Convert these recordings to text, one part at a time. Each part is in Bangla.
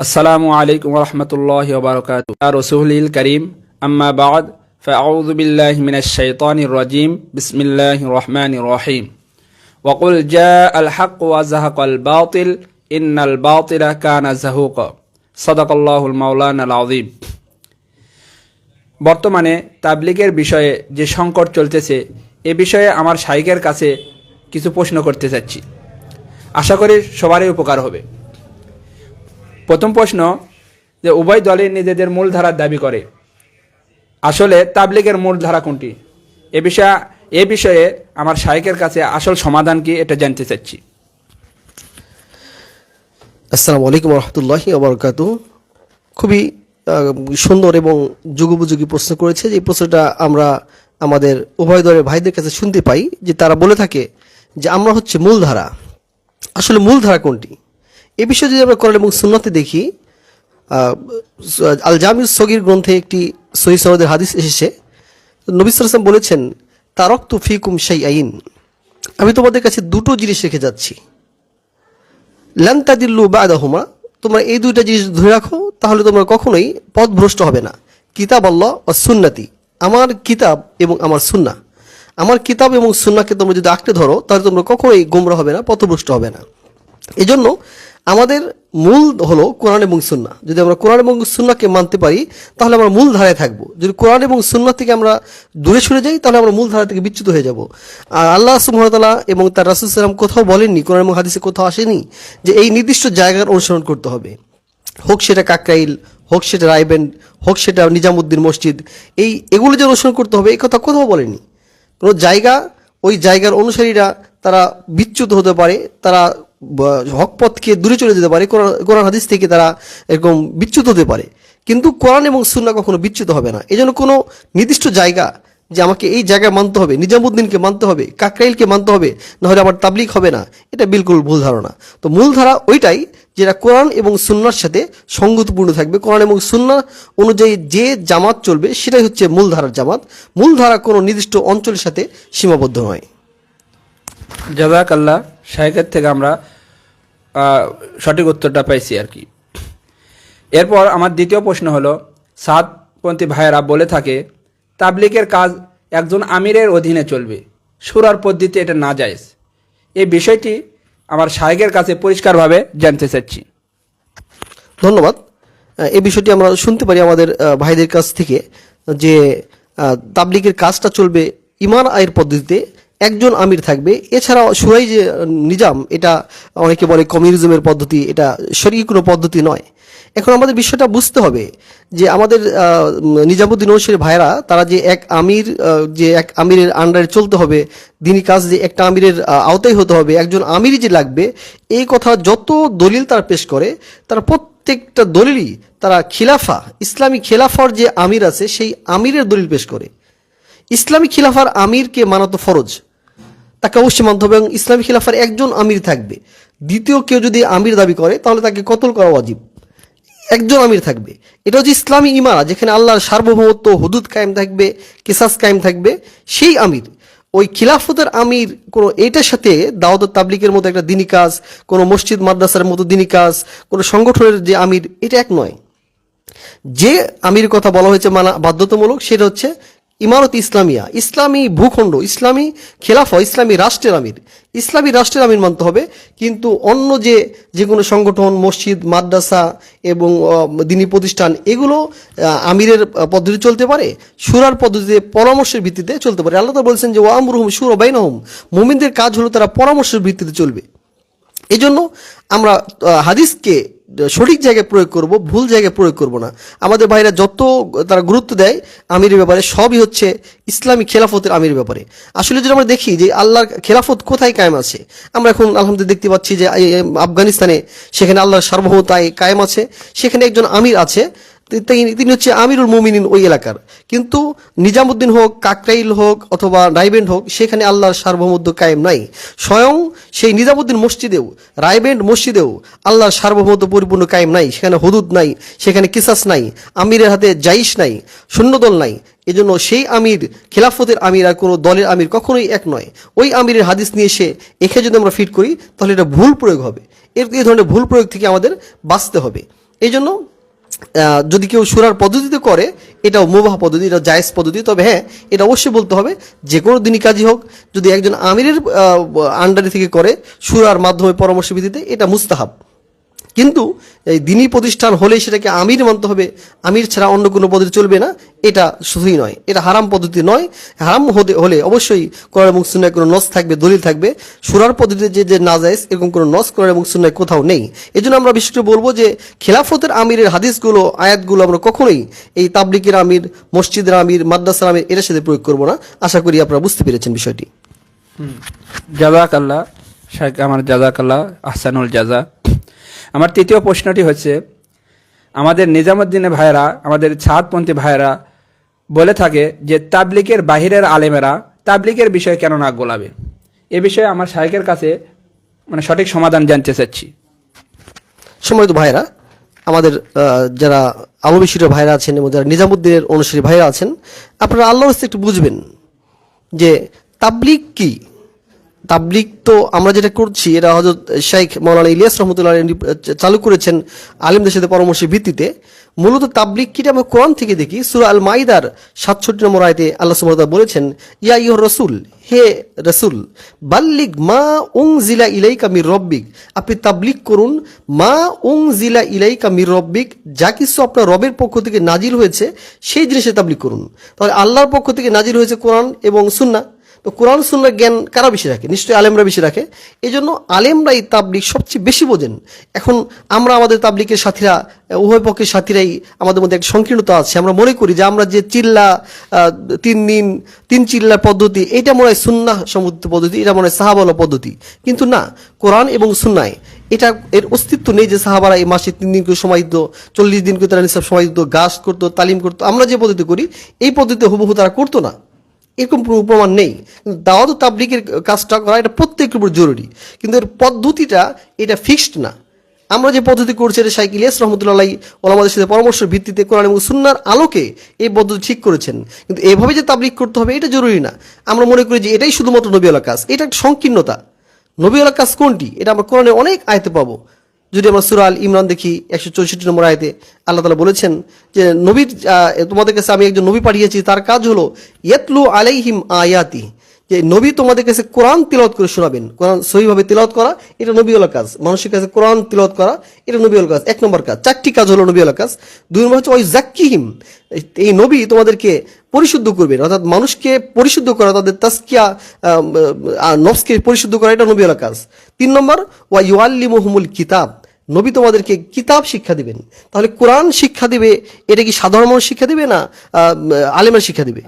السلام عليكم ورحمة الله وبركاته يا رسول الكريم أما بعد فأعوذ بالله من الشيطان الرجيم بسم الله الرحمن الرحيم وقل جاء الحق وزهق الباطل إن الباطل كان زهوقا صدق الله المولانا العظيم বর্তমানে তাবলিগের বিষয়ে যে সংকট চলতেছে এ বিষয়ে আমার শাইকের কাছে কিছু প্রশ্ন করতে চাচ্ছি আশা করি সবারই উপকার হবে প্রথম প্রশ্ন যে উভয় দলই নিজেদের মূলধারার দাবি করে। আসলে তাবলিগের মূলধারা কোনটি? এ বিষয়ে এ বিষয়ে আমার শাইকের কাছে আসল সমাধান কি এটা জানতে চাচ্ছি। আসসালামু আলাইকুম রহমতুল্লাহি আবরকাত খুবই সুন্দর এবং যুগোপযোগী প্রশ্ন করেছে। যে প্রশ্নটা আমরা আমাদের উভয় দলের ভাইদের কাছে শুনতে পাই, যে তারা বলে থাকে যে আমরা হচ্ছে মূলধারা। আসলে মূলধারা কোনটি? এ বিষয়ে যদি আমরা করেন এবং সুন্নতে দেখি আল জামিউস সগির গ্রন্থে একটি সহি সনদের হাদিস এসেছে। নবী সালাম বলেছেন তারক তু ফিকুম শাই আইন আমি তোমাদের কাছে দুটো জিনিস রেখে যাচ্ছি। ল্যান্তাদিল্লু বাদাহুমা। তোমরা এই দুইটা জিনিস ধরে রাখো, তাহলে তোমরা কখনোই পথভ্রষ্ট হবে না। কিতাব আল্লাহ ও সুন্নাতি। আমার কিতাব এবং আমার সুন্না। আমার কিতাব এবং সুন্নাকে তোমরা যদি আঁকড়ে ধরো, তাহলে তোমরা কখনোই গোমরা হবে না, পথভ্রষ্ট হবে না। এজন্য আমাদের মূল হলো কোরআন এবং সুন্না যদি আমরা কোরআন এবং সুন্নাকে মানতে পারি, তাহলে আমরা মূল ধারায় থাকব। যদি কোরআন এবং সুন্না থেকে আমরা দূরে সরে যাই, তাহলে আমরা মূল ধারা থেকে বিচ্যুত হয়ে যাব। আর আল্লাহ সুমতলা এবং তার রাসুল সালাম কোথাও বলেননি, কোরআন এবং হাদিসে কোথাও আসেনি, যে এই নির্দিষ্ট জায়গার অনুসরণ করতে হবে। হোক সেটা কাকরাইল, হোক সেটা রায়বেন্ড হোক সেটা নিজামুদ্দিন মসজিদ, এই এগুলো যে অনুসরণ করতে হবে, এই কথা কোথাও বলেনি কোনো জায়গা, ওই জায়গার অনুসারীরা তারা বিচ্যুত হতে পারে, তারা ব- হক পথকে দূরে চলে যেতে পারে, কোরআন- হাদিস থেকে তারা এরকম বিচ্যুত হতে পারে। কিন্তু কোরআন এবং সুন্না কখনো বিচ্যুত হবে না। এই জন্য কোনো নির্দিষ্ট জায়গা যে আমাকে এই জায়গায় মানতে হবে, নিজামুদ্দিনকে মানতে হবে, কাকরাইলকে মানতে হবে, নাহলে আমার তাবলিক হবে না, এটা বিলকুল ভুল ধারণা। তো মূল ধারা ওইটাই যেটা কোরআন এবং সুন্নার সাথে সঙ্গতপূর্ণ থাকবে। কোরআন এবং সুন্না অনুযায়ী যে জামাত চলবে, সেটাই হচ্ছে মূলধারার জামাত। মূল ধারা কোনো নির্দিষ্ট অঞ্চলের সাথে সীমাবদ্ধ নয়। জাজাক আল্লাহ শাইকের থেকে আমরা সঠিক উত্তরটা পাইছি আর কি। এরপর আমার দ্বিতীয় প্রশ্ন হলো সাতপন্থী ভাইয়েরা বলে থাকে তাবলিকের কাজ একজন আমিরের অধীনে চলবে। সুরার পদ্ধতি এটা না যায় এই বিষয়টি আমার শাহেকের কাছে পরিষ্কারভাবে জানতে চাচ্ছি। ধন্যবাদ। এই বিষয়টি আমরা শুনতে পারি আমাদের ভাইদের কাছ থেকে যে আহ, তাবলিগের কাজটা চলবে ইমান আয়ের পদ্ধতিতে একজন আমির থাকবে। এছাড়া সুরাই যে নিজাম, এটা অনেকে বলে কমিউনিজমের পদ্ধতি, এটা সরি কোনো পদ্ধতি নয়। এখন আমাদের বিষয়টা বুঝতে হবে যে আমাদের নিজামুদ্দিন ঐশীর ভাইরা তারা যে এক আমির যে এক আমিরের আন্ডারে চলতে হবে দিনই কাজ যে একটা আমিরের আওতায় হতে হবে, একজন আমিরই যে লাগবে, এই কথা যত দলিল তারা পেশ করে, তারা প্রত্যেকটা দলিলই তারা খিলাফা, ইসলামী খেলাফার যে আমির আছে, সেই আমিরের দলিল পেশ করে। ইসলামী খিলাফার আমিরকে মানা তো ফরজ। তাকে অবশ্যই মানতে হবে এবং ইসলামী খিলাফার একজন আমির থাকবে। দ্বিতীয় কেউ যদি আমির দাবি করে, তাহলে তাকে কতল করা অজীব একজন আমির থাকবে। এটা হচ্ছে ইসলামী ইমারা, যেখানে আল্লাহর সার্বভৌমত্ব, হুদুদ কায়েম থাকবে, কেসাস কায়েম থাকবে, সেই আমির। ওই খিলাফতের আমির কোনো এটার সাথে দাওয়াত তাবলিকের মতো একটা দিনী কাজ, কোনো মসজিদ, মাদ্রাসার মতো দিনী কাজ, কোনো সংগঠনের যে আমির, এটা এক নয়। যে আমির কথা বলা হয়েছে মানা বাধ্যতামূলক, সেটা হচ্ছে ইমারত ইসলামিয়া, ইসলামী ভূখণ্ড, ইসলামী খেলাফা, ইসলামী রাষ্ট্রের আমির। ইসলামী রাষ্ট্রের আমির মানতে হবে, কিন্তু অন্য যে যে কোনো সংগঠন, মসজিদ, মাদ্রাসা এবং দিনী প্রতিষ্ঠান, এগুলো আমিরের পদ্ধতি চলতে পারে, সুরার পদ্ধতিতে, পরামর্শের ভিত্তিতে চলতে পারে। আল্লাহ বলছেন যে ওয়ামরুহুম সুর বাইনহুম মুমিনদের কাজ হলো তারা পরামর্শের ভিত্তিতে চলবে। এই জন্য আমরা হাদিসকে সঠিক জায়গায় প্রয়োগ করব, ভুল জায়গায় প্রয়োগ করব না। আমাদের ভাইরা যত তারা গুরুত্ব দেয় আমিরের ব্যাপারে, সবই হচ্ছে ইসলামী খেলাফতের আমির ব্যাপারে। আসলে যদি আমরা দেখি যে আল্লাহর খেলাফত কোথায় কায়েম আছে, আমরা এখন আলহামদুলিল্লাহ দেখতে পাচ্ছি যে আফগানিস্তানে সেখানে আল্লাহর সার্বভৌমতায় কায়েম আছে, সেখানে একজন আমির আছে তিনি হচ্ছে আমিরুল মুমিনিন ওই এলাকার। কিন্তু নিজামুদ্দিন হোক, কাকরাইল হোক অথবা রায়বেন্ড হোক, সেখানে আল্লাহর সার্বভৌমত্ব কায়েম নাই। স্বয়ং সেই নিজামুদ্দিন মসজিদেও, রায়বেন্ড মসজিদেও আল্লাহর সার্বভৌমত্ব পরিপূর্ণ কায়েম নাই। সেখানে হদুদ নাই, সেখানে কিসাস নাই, আমিরের হাতে জাইশ নাই সৈন্যদল নাই। এজন্য সেই আমির, খেলাফতের আমির আর কোনো দলের আমির কখনোই এক নয়। ওই আমিরের হাদিস নিয়ে এসে এখে যদি আমরা ফিট করি, তাহলে এটা ভুল প্রয়োগ হবে। এর, এই ধরনের ভুল প্রয়োগ থেকে আমাদের বাঁচতে হবে। এই জন্য যদি কেউ সুরার পদ্ধতিতে করে, এটাও মোবাহ পদ্ধতি, এটা জায়েজ পদ্ধতি, তবে হ্যাঁ এটা অবশ্যই বলতে হবে, যে কোনো দিনই কাজই হোক, যদি একজন আমিরের আন্ডারে থেকে করে সুরার মাধ্যমে পরামর্শ ভিত্তিতে, এটা মুস্তাহাব। কিন্তু এই দিনী প্রতিষ্ঠান হলে সেটাকে আমির মানতে হবে। আমির ছাড়া অন্য কোনো পদ্ধতি চলবে না। এটা শুধুই নয়, এটা হারাম পদ্ধতি নয়। হারাম হতে হলে অবশ্যই কোরআন এবং সুন্নায় কোনো নস থাকবে, দলিল থাকবে। সুরার পদ্ধতিতে যে যে নাজাইজ এরকম কোনো নস কোরআন এবং সুন্নায় কোথাও নেই। এই জন্য আমরা বিশেষ করে বলব যে, খেলাফতের আমিরের হাদিসগুলো, আয়াতগুলো আমরা কখনোই এই তাবলিকের আমির, মসজিদের আমির, মাদ্রাসার আমির এটার সাথে প্রয়োগ করব না। আশা করি আপনারা বুঝতে পেরেছেন বিষয়টি। জাজাক আল্লাহ শেখ আমার জাজাক আল্লাহ আহসানুল জাজা আমার তৃতীয় প্রশ্নটি হচ্ছে, আমাদের নিজামুদ্দিনের ভাইয়েরা, আমাদের ছাদপন্থী ভাইয়েরা বলে থাকে যে তাবলিকের বাহিরের আলেমেরা তাবলিকের বিষয়ে কেন নাক গোলাবে? এ বিষয়ে আমার শাহেকের কাছে মানে সঠিক সমাধান জানতে চাচ্ছি। সম্মানিত ভাইরা আমাদের যারা আলমবিশিষ্ট ভাইরা আছেন এবং যারা নিজামুদ্দিনের অনুসারী ভাইরা আছেন, আপনারা আল্লাহর একটু বুঝবেন যে তাবলিক কি? তাবলিক তো আমরা যেটা করছি, এটা হজরত শাইখ মৌলানা ইলিয়াস রহমতুল্লাহ চালু করেছেন আলিমদের সাথে পরামর্শের ভিত্তিতে। মূলত তাবলিক কিটা আমরা কোরআন থেকে দেখি, সুরা আল মাইদার সাতষট্টি নম্বর আয়তে আল্লাহ সুমতা বলেছেন, ইয়া ইহ রসুল, হে রসুল বাল্লিক মা উং জিলা ইলাইকা মির রব্বিক। আপনি তাবলিক করুন, মা উং জিলা ইলাইকা মির রব্বিক, যা কিছু আপনার রবের পক্ষ থেকে নাজিল হয়েছে, সেই জিনিসে তাবলিক করুন। তাহলে আল্লাহর পক্ষ থেকে নাজিল হয়েছে কোরআন এবং সুন্না তো কোরআন সুন্নার জ্ঞান কারা বেশি রাখে? নিশ্চয়ই আলেমরা বেশি রাখে। এই জন্য আলেমরা এই তাবলিক সবচেয়ে বেশি বোঝেন। এখন আমরা আমাদের তাবলিকের সাথীরা, উভয় পক্ষের সাথীরাই আমাদের মধ্যে একটা সংকীর্ণতা আছে। আমরা মনে করি যে আমরা যে চিল্লা তিন দিন, তিন চিল্লার পদ্ধতি, এটা মনে হয় সুন্না সমুদ্র পদ্ধতি, এটা মনে হয় সাহাবালা পদ্ধতি। কিন্তু না, কোরআন এবং সুন্নায় এটা এর অস্তিত্ব নেই যে সাহাবারা এই মাসে তিন দিন করে সময় দিত, চল্লিশ দিন করে তারা নিঃশ্বাস সময় দিত, গাছ করতো, তালিম করতো। আমরা যে পদ্ধতি করি, এই পদ্ধতি হুবহু তারা করতো না। এরকম কোনো প্রমাণ নেই। কিন্তু দাওয়াত তাবলিকের কাজটা করা এটা প্রত্যেকের উপর জরুরি। কিন্তু এর পদ্ধতিটা এটা ফিক্সড না। আমরা যে পদ্ধতি করছি এটা শাইক ইলিয়াস রহমতুল্লাহ ওলামাদের সাথে পরামর্শের ভিত্তিতে কোরআন এবং সুন্নার আলোকে এই পদ্ধতি ঠিক করেছেন। কিন্তু এভাবে যে তাবলিক করতে হবে এটা জরুরি না। আমরা মনে করি যে এটাই শুধুমাত্র নবীওয়ালা কাজ। এটা একটা সংকীর্ণতা। নবীওয়ালা কাজ কোনটি? এটা আমরা কোরআনে অনেক আয়তে পাবো। যদি আমরা সুরাল ইমরান দেখি, একশো চৌষট্টি নম্বর আয়তে আল্লাহ তালা বলেছেন যে, নবীর তোমাদের কাছে আমি একজন নবী পাঠিয়েছি, তার কাজ হলো, ইয়াতলু আলাইহিম আয়াতি। যে নবী তোমাদের কাছে কোরআন তিলত করে শোনাবেন। কোরআন সহিভাবে তিলত করা, এটা নবীওয়ালা কাজ। মানুষের কাছে কোরআন তিলত করা, এটা নবীওয়ালা কাজ। এক নম্বর কাজ, চারটি কাজ হলো নবীওয়ালা কাজ। দুই নম্বর হচ্ছে ওই জাক্কিহিম এই নবী তোমাদেরকে পরিশুদ্ধ করবেন, অর্থাৎ মানুষকে পরিশুদ্ধ করা, তাদের তাস্কিয়া নফসকে পরিশুদ্ধ করা, এটা নবীওয়ালা কাজ। তিন নম্বর ওয়া ইউআল্লিমুহুমুল কিতাব। নবী তোমাদেরকে কিতাব শিক্ষা দিবেন। তাহলে কোরআন শিক্ষা দিবে এটা কি সাধারণ মানুষ শিক্ষা দিবে না আলেমরা শিক্ষা দিবে?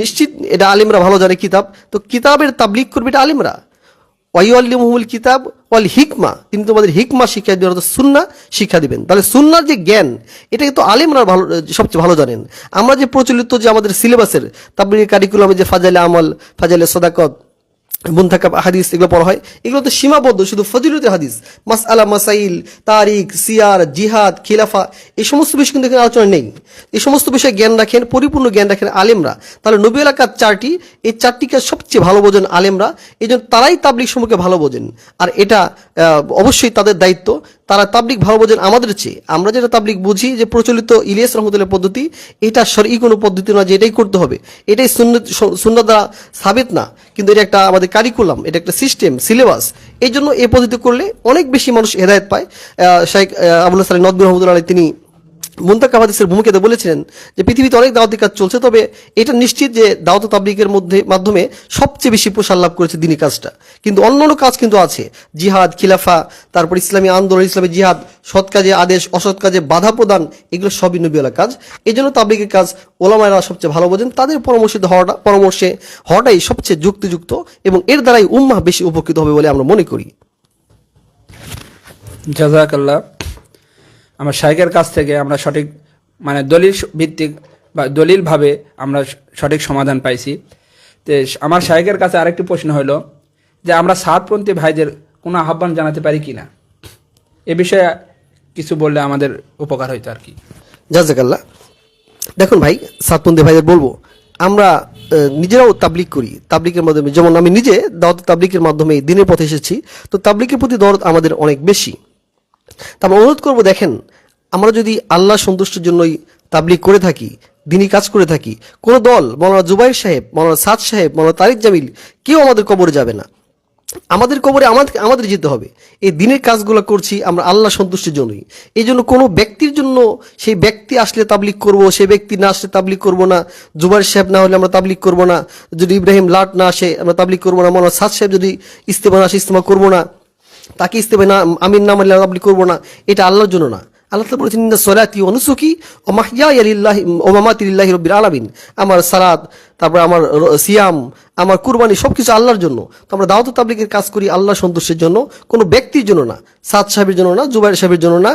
নিশ্চিত এটা আলেমরা ভালো জানে কিতাব। তো কিতাবের তাবলিক করবে এটা আলেমরা। ওয়াইউল্লিমুল কিতাব ওয়াল হিকমা তিনি তোমাদের হিকমা শিক্ষা দিবেন অর্থাৎ সুন্না শিক্ষা দিবেন। তাহলে সুন্নার যে জ্ঞান এটা কিন্তু আলেমরা ভালো সবচেয়ে ভালো জানেন। আমরা যে প্রচলিত যে আমাদের সিলেবাসের তাবলিগের কারিকুলামে যে ফাজাইলে আমল ফাজাইলে সদাকত মুন্তাকাব হাদিস, এগুলো পড়া হয়। এগুলো তো সীমাবদ্ধ, শুধু ফজিলতের হাদিস। মাস আলা মাসাইল, তারিখ, সিয়ার, জিহাদ, খিলাফা এই সমস্ত বিষয় কিন্তু এখানে আলোচনা নেই। এই সমস্ত বিষয়ে জ্ঞান রাখেন, পরিপূর্ণ জ্ঞান রাখেন আলেমরা। তাহলে নবী এলাকার চারটি, এই চারটিকে সবচেয়ে ভালো বোঝেন আলেমরা। এই তারাই তাবলিক সমুখে ভালো বোঝেন। আর এটা অবশ্যই তাদের দায়িত্ব। তারা তাবলিক ভালো বোঝেন আমাদের চেয়ে। আমরা যেটা তাবলিক বুঝি যে প্রচলিত ইলিয়াস রহমতুল্লাহ পদ্ধতি এটা সরি কোনো পদ্ধতি নয় যে এটাই করতে হবে। এটাই শূন্য দ্বারা সাবিত না। কিন্তু এটা একটা আমাদের কারিকুলাম এটা একটা সিস্টেম সিলেবাস এই জন্য এ পদ্ধতি করলে অনেক বেশি মানুষ হেদায়ত পায়। আহ, আবুল্লাহ সালী নদবুর রহমতুল্লাহ তিনি মুন্তাকা হাদিসের ভূমিকাতে বলেছিলেন যে পৃথিবীতে অনেক দাওয়াতি কাজ চলছে, তবে এটা নিশ্চিত যে দাওয়াত ও তাবলিগের মধ্যে, মাধ্যমে সবচেয়ে বেশি প্রসার লাভ করেছে দিনী কাজটা। কিন্তু অন্য অন্য কাজ কিন্তু আছে। জিহাদ, খিলাফা, তারপর ইসলামী আন্দোলন, ইসলামী জিহাদ, সৎ কাজে আদেশ, অসৎ কাজে বাধা প্রদান, এগুলো সবই নবীওয়ালা কাজ। এই জন্য তাবলিগের কাজ ওলামায়রা সবচেয়ে ভালো বোঝেন। তাদের পরামর্শিত হওয়াটা, পরামর্শে হওয়াটাই সবচেয়ে যুক্তিযুক্ত এবং এর দ্বারাই উম্মাহ বেশি উপকৃত হবে বলে আমরা মনে করি। জাজাক আল্লাহ আমার শাইকের কাছ থেকে আমরা সঠিক মানে দলিল ভিত্তিক বা দলিলভাবে আমরা সঠিক সমাধান পাইছি। তো আমার শাইকের কাছে আরেকটি প্রশ্ন হলো যে আমরা সাতপন্থী ভাইদের কোনো আহ্বান জানাতে পারি কি না এ বিষয়ে কিছু বললে আমাদের উপকার হইতো আর কি। জাজাকাল্লাহ। দেখুন ভাই, সাতপন্থী ভাইদের বলব, আমরা নিজেরাও তাবলিক করি। তাবলিকের মাধ্যমে, যেমন আমি নিজে দাওয়াত তাবলিকের মাধ্যমে দিনের পথে এসেছি, তো তাবলিকের প্রতি দরদ আমাদের অনেক বেশি। তা আমরা অনুরোধ করব, দেখেন, আমরা যদি আল্লাহ সন্তুষ্টির জন্যই তাবলিগ করে থাকি, দিনই কাজ করে থাকি, কোনো দল, মৌলানা জুবাইর সাহেব, মৌলানা সাদ সাহেব, মৌলানা তারিক জামিল, কেউ আমাদের কবরে যাবে না। আমাদের কবরে আমাদের আমাদের যেতে হবে। এই দিনের কাজগুলো করছি আমরা আল্লাহ সন্তুষ্টির জন্যই। এই জন্য কোনো ব্যক্তির জন্য সেই ব্যক্তি আসলে তাবলিক করব, সেই ব্যক্তি না আসলে তাবলিক করব না, জুবাইর সাহেব না হলে আমরা তাবলিক করব না, যদি ইব্রাহিম লাট না আসে, আমরা তাবলিক করব না, মৌলানা সাদ সাহেব যদি ইস্তেমা না আসে, ইস্তেমা করব না। তাকে ইস্তেমা না আমির না মানলে তাবলিক করব না। এটা আল্লাহর জন্য না। আল্লাহ তাআলা বলেছেন, ইন্না সলাতি ওয়া নুসুকি ওয়া মাহইয়ায়া লিল্লাহি ওয়া মামাতি লিল্লাহি আলামিন। আমার সালাত, তারপর আমার সিয়াম, আমার কুরবানি সবকিছু আল্লাহর জন্য। তো আমরা দাওয়াত তাবলিগের কাজ করি আল্লাহ সন্তুষ্টের জন্য, কোনো ব্যক্তির জন্য না। সাদ সাহেবের জন্য না, জুবাইর সাহেবের জন্য না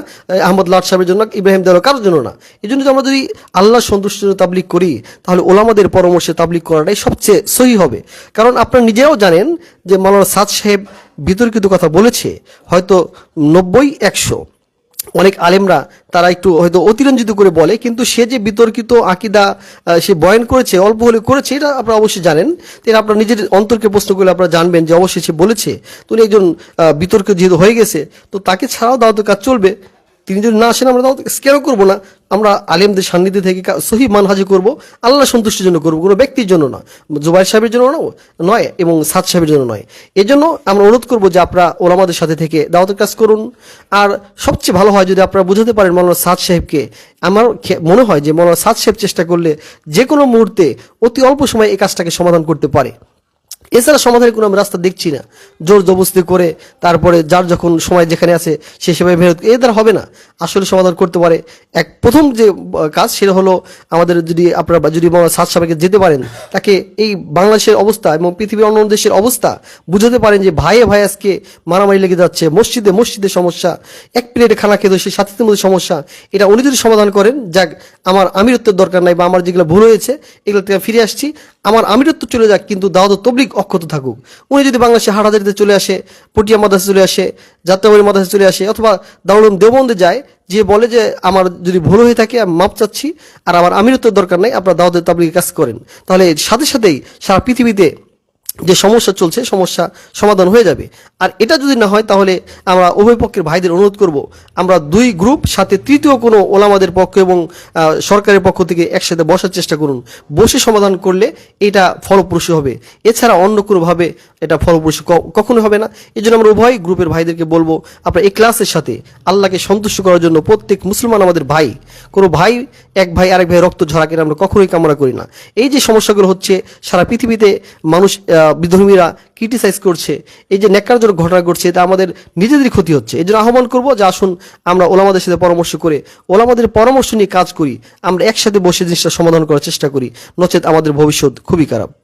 আহমদ লাট সাহেবের জন্য ইব্রাহিম দেওয়ার কারোর জন্য না। এই জন্য আমরা যদি আল্লাহ সন্তুষ্টের জন্য তাবলিগ করি, তাহলে ওলামাদের পরামর্শে তাবলিগ করাটাই সবচেয়ে সহি হবে। কারণ আপনারা নিজেও জানেন যে মাওলানা সাদ সাহেব বিতর্কিত কথা বলেছে, হয়তো নব্বই, একশো। অনেক আলেমরা তারা একটু হয়তো অতিরঞ্জিত করে বলে, কিন্তু সে যে বিতর্কিত আকিদা সে বয়ন করেছে, অল্প হলে করেছে, এটা আপনারা অবশ্যই জানেন। তিনি আপনার নিজের অন্তর্কে প্রশ্ন করলে আপনারা জানবেন যে অবশ্যই সে বলেছে। তো একজন বিতর্ক যেহেতু হয়ে গেছে, তো তাকে ছাড়াও দাওয়াতের কাজ চলবে। তিনি যদি না আসেন, আমরা দাওয়াত কেন করব না। আমরা আলেমদের সান্নিধ্যে থেকে সহি মানহাজি করব। আল্লাহ সন্তুষ্টির জন্য করব, কোনো ব্যক্তির জন্য না। জুবাইর সাহেবের জন্য না- নয়, এবং সাদ সাহেবের জন্য নয়। এই জন্য আমরা অনুরোধ করব যে আপনারা ওলামাদের সাথে থেকে দাওয়াতের কাজ করুন। আর সবচেয়ে ভালো হয় যদি আপনারা বুঝাতে পারেন মৌলানা সাদ সাহেবকে, আমার মনে হয় যে মৌলানা সাদ সাহেব চেষ্টা করলে যে কোনো মুহূর্তে অতি অল্প সময় এই কাজটাকে সমাধান করতে পারে। এছাড়া সমাধানের কোনো আমি রাস্তা দেখছি না। জোর জবস্তি করে তারপরে যার যখন সময় যেখানে আছে, সে সেভাবে মেহনত এ দ্বারা হবে না। আসলে সমাধান করতে পারে। এক প্রথম যে কাজ সেটা হলো আমাদের যদি আপনারা যদি সাদ সাহেবকে যেতে পারেন, তাকে এই বাংলাদেশের অবস্থা এবং পৃথিবীর অন্য দেশের অবস্থা বুঝাতে পারেন যে ভাইয়ে ভাই আজকে মারামারি লেগে যাচ্ছে, মসজিদে মসজিদে সমস্যা, এক প্লেটে খানা খেতে সেই সাথীদের মধ্যে সমস্যা। এটা উনি যদি সমাধান করেন, যাক, আমার আমিরত্বের দরকার নাই বা আমার যেগুলো ভুল হয়েছে, এগুলো থেকে ফিরে আসছি। আমার আমিরত্ব চলে যাক, কিন্তু দাওয়াত তবলিক অক্ষত থাকুক। উনি যদি বাংলাদেশে হাটাদারিতে চলে আসে, পটিয়া মাদ্রাসে চলে আসে, যাত্রাবাড়ি মাদ্রাসে চলে আসে, অথবা দারুলম দেওবন্দে যায়, যে বলে যে আমার যদি ভুল হয়ে থাকে, আমি মাপ চাচ্ছি, আর আমার আমিরত্বের দরকার নাই, আপনারা দাওয়াতের তাবলিগের কাজ করেন। তাহলে সাথে সাথেই সারা পৃথিবীতে যে সমস্যা চলছে, সমস্যা সমাধান হয়ে যাবে। আর এটা যদি না হয়, তাহলে আমরা উভয় পক্ষের ভাইদের অনুরোধ করব, আমরা দুই গ্রুপ, সাথে তৃতীয় কোনো ওলামাদের পক্ষ এবং সরকারের পক্ষ থেকে একসাথে বসার চেষ্টা করুন। বসে সমাধান করলে এটা ফলপ্রসূ হবে। এছাড়া অন্য কোনোভাবে এটা ফলপ্রসূ কখনো হবে না। এই জন্য আমরা উভয় গ্রুপের ভাইদেরকে বলব আপনার এই ক্লাসের সাথে আল্লাহকে সন্তুষ্ট করার জন্য প্রত্যেক মুসলমান আমাদের ভাই, কোনো ভাই, এক ভাই, আরেক ভাই রক্ত ঝরাক আমরা কখনোই কামনা করি না। এই যে সমস্যাগুলো হচ্ছে, সারা পৃথিবীতে মানুষ বিধর্মীরা ক্রিটিসাইজ করছে। এই যে ন্যাক্কারজনক ঘটনা ঘটছে, এটা আমাদের নিজেদেরই ক্ষতি হচ্ছে। এই জন্য আহ্বান করব যে আসুন আমরা ওলামাদের সাথে পরামর্শ করে, ওলামাদের পরামর্শ নিয়ে কাজ করি। আমরা একসাথে বসে জিনিসটা সমাধান করার চেষ্টা করি। নচেত আমাদের ভবিষ্যৎ খুবই খারাপ।